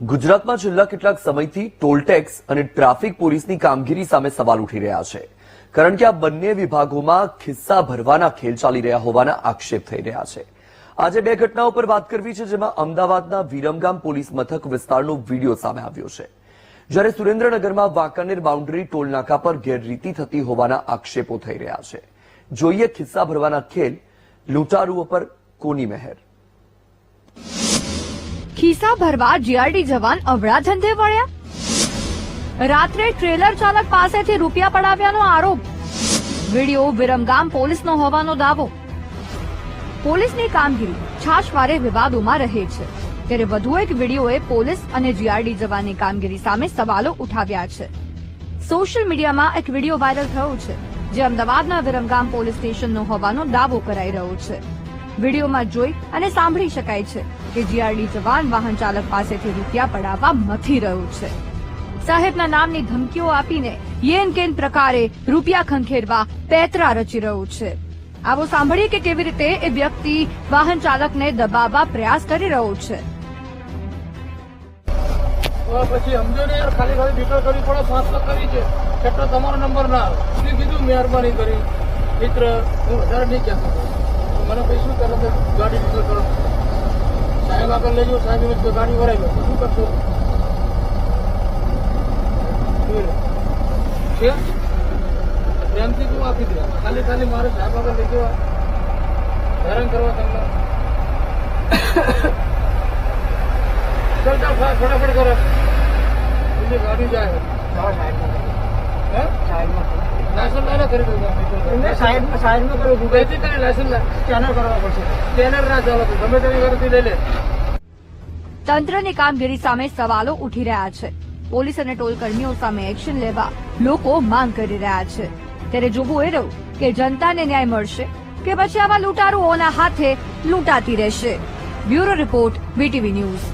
ગુજરાતમાં છેલ્લા કેટલાક સમયથી ટોલ ટેક્સ અને ટ્રાફિક પોલીસની કામગીરી સામે સવાલ ઉઠી રહ્યા છે. કારણ કે આ બંને વિભાગોમાં ખિસ્સા ભરવાના ખેલ ચાલી રહ્યા હોવાના આક્ષેપ થઈ રહ્યા છે. આજે બે ઘટનાઓ પર વાત કરવી છે જેમાં અમદાવાદના વિરમગામ પોલીસ મથક વિસ્તારનો વીડિયો સામે આવ્યો છે. જ્યારે સુરેન્દ્રનગરમાં વાંકાનેર બાઉન્ડરી ટોલ નાકા પર ગેરરીતિ થતી હોવાના આક્ષેપો થઈ રહ્યા છે. જોઈએ ખિસ્સા ભરવાના ખેલ, લૂંટારુઓ પર કોની મહેર? ખિસ્સા ભરવા જીઆરડી જવાન અવળા ધંધે વળ્યા. રાત્રે ટ્રેલર ચાલક પાસેથી રૂપિયા પડાવ્યાનો આરોપ. વીડિયો વિરમગામ પોલીસનો હોવાનો દાવો. પોલીસની કામગીરી છાશવારે વિવાદોમાં રહે છે. ત્યારે વધુ એક વિડીયોએ પોલીસ અને જીઆરડી જવાનની કામગીરી સામે સવાલો ઉઠાવ્યા છે. સોશિયલ મીડિયામાં એક વીડિયો વાયરલ થયો છે, જે અમદાવાદના વિરમગામ પોલીસ સ્ટેશનનો હોવાનો દાવો કરાઈ રહ્યો છે. વિડીયોમાં જોઈ અને સાંભળી શકાય છે કે જીઆરડી જવાન વાહન ચાલક પાસેથી રૂપિયા પડાવવા મથી રહ્યો છે. સાહેબના નામની ધમકીઓ આપીને યેન કેન પ્રકારે રૂપિયા ખંખેરવા પેતરા રચી રહ્યો છે. આવો સાંભળીએ કે કેવી રીતે એ વ્યક્તિ વાહન ચાલકને દબાવવા પ્રયાસ કરી રહ્યો છે. પછી સમજો ને યાર, ખાલી ખાલી ડિટેલ કરવી પડે લાખ કરી છે. કેટલો તમારો નંબર ના કીધું મહેરબાની કરી. મિત્ર, હું વધારે નહીં કહેતો. મને પછી શું કરે તો ગાડી ડિટેલ કરો સાહેબ, આગળ લેજો. સાહેબ એમ ગાડી વરાઈ ગયો શું કરશો? છે? પ્રેમથી તું આપી દે? ખાલી ખાલી મારે સાહેબ આગળ લઈ જવા હેરાન કરવા તમને. ચાલ ચાલ ફટાફટ કરો. ગાડી જાય. હે લાયસન્સ ના કરી દઉં સાઈડમાં સાઈડમાં કરું છું બેથી તારે લાયસન્સ સ્કેનર કરવા પડશે. સ્કેનર ના ચાલો ગમે તેની ઘરેથી લઈ લે. તંત્રની કામગીરી સામે સવાલો ઉઠી રહ્યા છે. પોલીસ અને ટોલ કર્મીઓ સામે એક્શન લેવા લોકો માંગ કરી રહ્યા છે. ત્યારે જોવું એ રહ્યું કે જનતાને ન્યાય મળશે કે પછી આવા લૂંટારુઓના હાથે લૂંટાતી રહેશે. Bureau report BTV news.